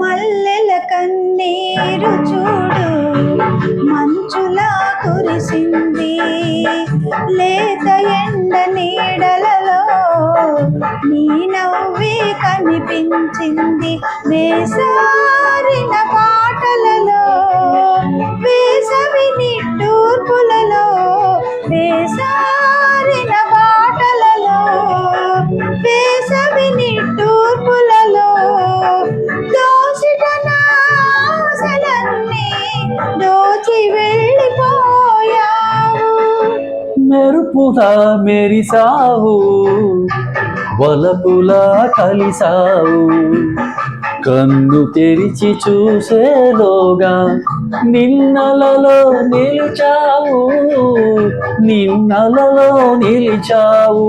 మల్లెల కన్నీరు చూడు మంచులా కురిసింది. లేత ఎండ నీడలలో నీ నవ్వి కనిపించింది. వేసారిన పాటలలో వేసవి నిట్టూర్పులలో వేసారిన వేసవి నిట్టూర్పులలో దోసిట నా దోచి వెళ్ళిపోయావు. మెరుపులా మెరిసావు వలపులా కలిసావు. కన్ను తెరిచి చూసేలోగా నిన్నలలో నిలిచావు నిన్నలలో నిలిచావు.